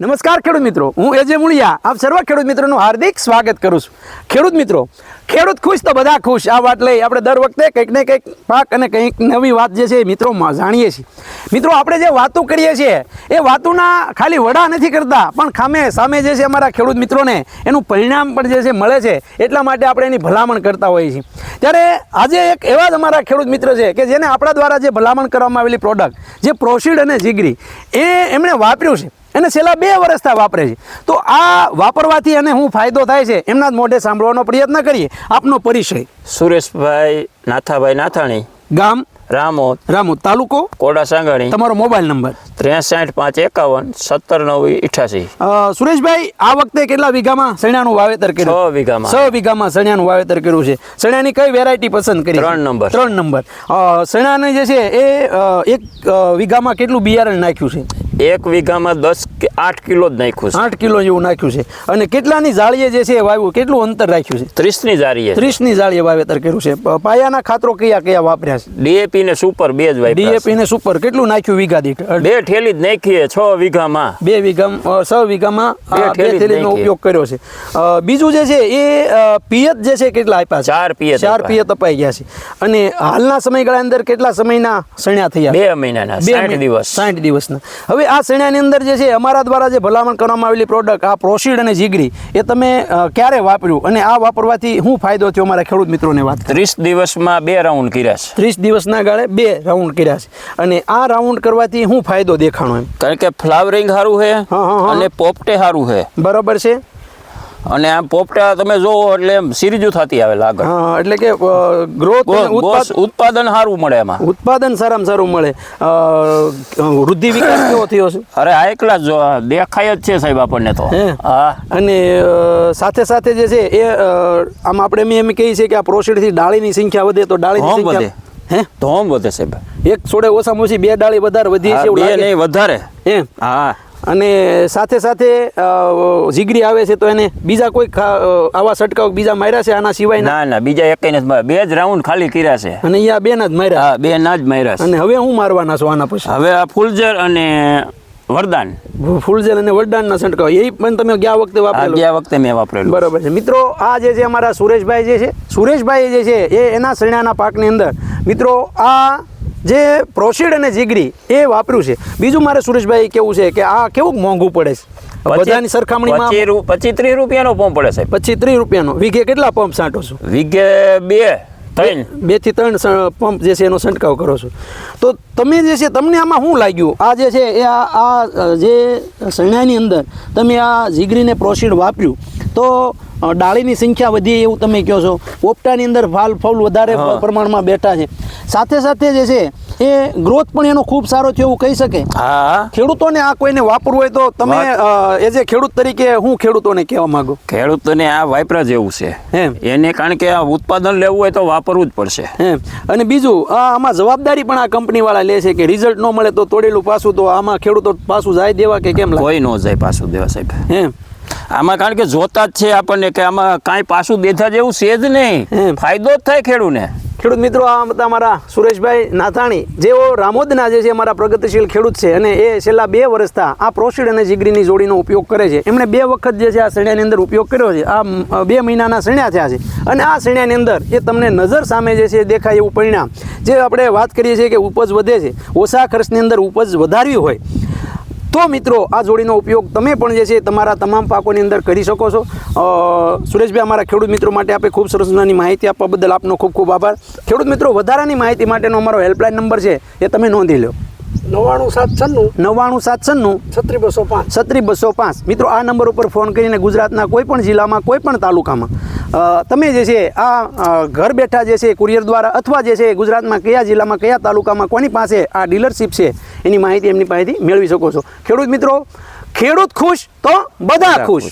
નમસ્કાર ખેડૂત મિત્રો, હું એજે મુળિયા. આપ સર્વ ખેડૂત મિત્રોનું હાર્દિક સ્વાગત કરું છું. ખેડૂત મિત્રો, ખેડૂત ખુશ તો બધા ખુશ. આ વાત લઈ આપણે દર વખતે કંઈક ને કંઈક પાક અને કંઈક નવી વાત જે છે એ મિત્રો જાણીએ છીએ. મિત્રો, આપણે જે વાતો કરીએ છીએ, એ વાતોના ખાલી વડા નથી કરતા, પણ ખામે સામે જે છે અમારા ખેડૂત મિત્રોને એનું પરિણામ પણ જે છે મળે છે, એટલા માટે આપણે એની ભલામણ કરતા હોઈએ છીએ. ત્યારે આજે એક એવા જ અમારા ખેડૂત મિત્ર છે કે જેને આપણા દ્વારા જે ભલામણ કરવામાં આવેલી પ્રોડક્ટ જે પ્રોસીડ અને જીગરી એ એમણે વાપર્યું છે. અને છેલ્લા બે વર્ષથી વાપરે છે. તો આ વાપરવાથી એને શું ફાયદો થાય છે એમના જ મોઢે સાંભળવાનો પ્રયત્ન કરીએ. આપનો પરિચય. સુરેશભાઈ નાથાભાઈ નાથાણી. ગામ? રામોદ. રામોદ. તાલુકો? કોડા સાંગાણી. તમારો મોબાઈલ નંબર. ત્રેસઠ પાંચ એકાવન સત્તર નવ ઇઠાસી સુરેશભાઈ આ વખતે કેટલા વીઘામાં સણિયાનું વાવેતર કર્યું? છ વીઘામાં. છ વીઘામાં સણિયાનું વાવેતર કર્યું છે. સણિયાની કઈ વેરાયટી પસંદ કરી? ત્રણ નંબર. ત્રણ નંબર. સણિયાને જે છે એ એક વીઘામાં કેટલું બિયારણ નાખ્યું છે? એક વીઘામાં દસ કે આઠ કિલો જ નાખ્યું છે. આઠ કિલો જેવું નાખ્યું છે. અને કેટલાની જાળીએ જે છે એ વાવ્યું? કેટલું અંતર રાખ્યું છે? ત્રીસની જાળીએ ત્રીસની જાળીએ વાવેતર કર્યું છે. પાયાના ખાતરો કયા કયા વાપર્યા છે? ડીએપી ને સુપર બે જ વાપર્યા ડીએપી ને સુપર. કેટલું નાખ્યું વીઘા દીઠ? બે ઠેલી જ નાખીએ છ વીઘામાં. બે વીઘા છ વીઘામાં બે નાખી. ઉપયોગ કર્યો છે. બીજું જે છે એ પિયત જે છે કેટલા આપ્યા છે? ચાર પિયત ચાર પિયત અપાઈ ગયા છે. અને હાલના સમયગાળા અંદર કેટલા સમયના સણ્યા થયા? બે મહિનાના બે દિવસ. સાઠ દિવસના. હવે આ સણ્યાની અંદર જે છે અમારા દ્વારા જે ભલામણ કરવામાં આવેલી પ્રોડક્ટ આ પ્રોસીડ અને જીગરી એ તમે ક્યારે વાપર્યું? અને આ વાપરવાથી શું ફાયદો થયો અમારા ખેડૂત મિત્રોને વાત. ત્રીસ દિવસમાં બે રાઉન્ડ કર્યા છે. ત્રીસ દિવસના ગાળે બે રાઉન્ડ કર્યા છે. અને આ રાઉન્ડ કરવાથી શું ફાયદો દેખાણો એમ? કારણ કે ફ્લાવરિંગ સારું છે હા, હા, હા. અને પોપટે સારું છે. બરાબર છે. અને આમ પોપટા તમે જોવો એટલે એમ સિરીજુ થતી આવે લાગે એટલે કે ગ્રોથ ઉત્પાદન સારું મળે એમાં. ઉત્પાદન સારામાં સારું મળે. વૃદ્ધિ વિકાસ કેવો થયો છે? અરે આ એકલા જ દેખાય જ છે સાહેબ આપણને તો. હા? અને સાથે સાથે જે છે એ આમ આપણે એમ એમ કહીએ છીએ કે આ પ્રોસીડથી ડાળીની સંખ્યા વધે તો ડાળીની વધે સંખ્યા હે? ધોમ વધે સાહેબ. એક છોડે ઓછામાં ઓછી બે ડાળી વધારે વધી છે બે નહીં વધારે. એમ? હા. અને સાથે સાથે જીગરી આવે છે તો એને બીજા કોઈ આવા છંટકાવ બીજા માર્યા છે આના સિવાય ના ના બીજા એક નથી માર્યા. બે જ રાઉન્ડ ખાલી કર્યા છે. અને અહીંયા બે ના જ માર્યા? હા બે ના જ માર્યા છે. અને હવે હું મારવાના છું આના પછી? હવે આ ફૂલઝર અને વરદાન. ફૂલજેલ અને વરદાનના છંટકાવ એ પણ તમે ગયા વખતે વાપરેલું? ગયા વખતે મેં વાપરેલું. બરાબર છે. મિત્રો આ જે છે અમારા સુરેશભાઈ જે છે સુરેશભાઈ જે છે એ એના શરણાના પાકની અંદર. મિત્રો આ જે પ્રોસીડ અને જીગરી એ વાપર્યું છે. બીજું મારે સુરેશભાઈ કેવું છે કે આ કેવું મોંઘું પડે છે? બધાની સરખામણીમાં પચીસ ત્રીસ રૂપિયાનો પંપ પડે સાહેબ. પચીસ ત્રીસ રૂપિયાનો. વીઘે કેટલા પંપ છાંટો છો? વીઘે બે ત્રણ. બેથી ત્રણ પંપ જે છે એનો છંટકાવ કરો છો. તો તમે જે છે તમને આમાં શું લાગ્યું? આ જે છે એ આ આ જે શરણાની અંદર તમે આ જીગરીને પ્રોસીડ વાપર્યું તો ડાળીની સંખ્યા વધી એવું તમે કહો છો. પોપટાની અંદર ફાલ ફૂલ વધારે પ્રમાણમાં બેઠા છે. સાથે સાથે જે છે એ ગ્રોથ પણ એનો ખૂબ સારો થયો એવું કહી શકે. હા. ખેડૂતોને આ કોઈને વાપરવું હોય તો તમે એઝ એ ખેડૂત તરીકે હું ખેડૂતોને કહેવા માંગુ? ખેડૂતોને આ વાપરા જેવું છે. એમ. એને કારણ કે આ ઉત્પાદન લેવું હોય તો વાપરવું જ પડશે. એમ. અને બીજું આ આમાં જવાબદારી પણ આ કંપનીવાળા લે છે કે રિઝલ્ટ ન મળે તો તોડેલું પાછું તો આમાં ખેડૂતો પાછું જાય દેવા કે કેમ કોઈ ન જાય પાછું દેવા સાહેબ. એમ. આમાં કારણ કે જોતા જ છે આપણને કે આમાં કાંઈ પાછું દેતા જેવું છે જ નહીં. ફાયદો જ થાય ખેડૂને. ખેડૂત મિત્રો, આ હતા અમારા સુરેશભાઈ નાથાણી. જેઓ રામોદના જે છે અમારા પ્રગતિશીલ ખેડૂત છે અને એ છેલ્લા બે વર્ષથી આ પ્રોસીડ અને જીગરીની જોડીનો ઉપયોગ કરે છે. એમણે બે વખત જે છે આ શેણ્યાની અંદર ઉપયોગ કર્યો છે. આ બે મહિનાના શેણ્યા થયા છે. અને આ શેણ્યાની અંદર એ તમને નજર સામે જે છે દેખાય એવું પરિણામ. જે આપણે વાત કરીએ છીએ કે ઉપજ વધે છે. ઓછા ખર્ચની અંદર ઉપજ વધારવી હોય. તો મિત્રો આ જોડીનો ઉપયોગ તમે પણ જે છે તમારા તમામ પાકોની અંદર કરી શકો છો. સુરેશભાઈ અમારા ખેડૂત મિત્રો માટે આપણે ખૂબ સરસ મજાની માહિતી આપવા બદલ આપનો ખૂબ ખૂબ આભાર. ખેડૂત મિત્રો વધારાની માહિતી માટેનો અમારો હેલ્પલાઇન નંબર છે એ તમે નોંધી લો નવ્વાણું સાત છન્નું. નવ્વાણું સાત છન્નું. છત્રી બસો પાંચ. છત્રીસ બસો પાંચ. મિત્રો આ નંબર ઉપર ફોન કરીને ગુજરાતના કોઈ પણ જિલ્લામાં કોઈ પણ તાલુકામાં તમે જે છે આ ઘર બેઠા જે છે કુરિયર દ્વારા અથવા જે છે ગુજરાતમાં કયા જિલ્લામાં કયા તાલુકામાં કોની પાસે આ ડીલરશીપ છે એની માહિતી એમની પાસેથી મેળવી શકો છો ખેડૂત મિત્રો ખેડૂત ખુશ તો બધા ખુશ.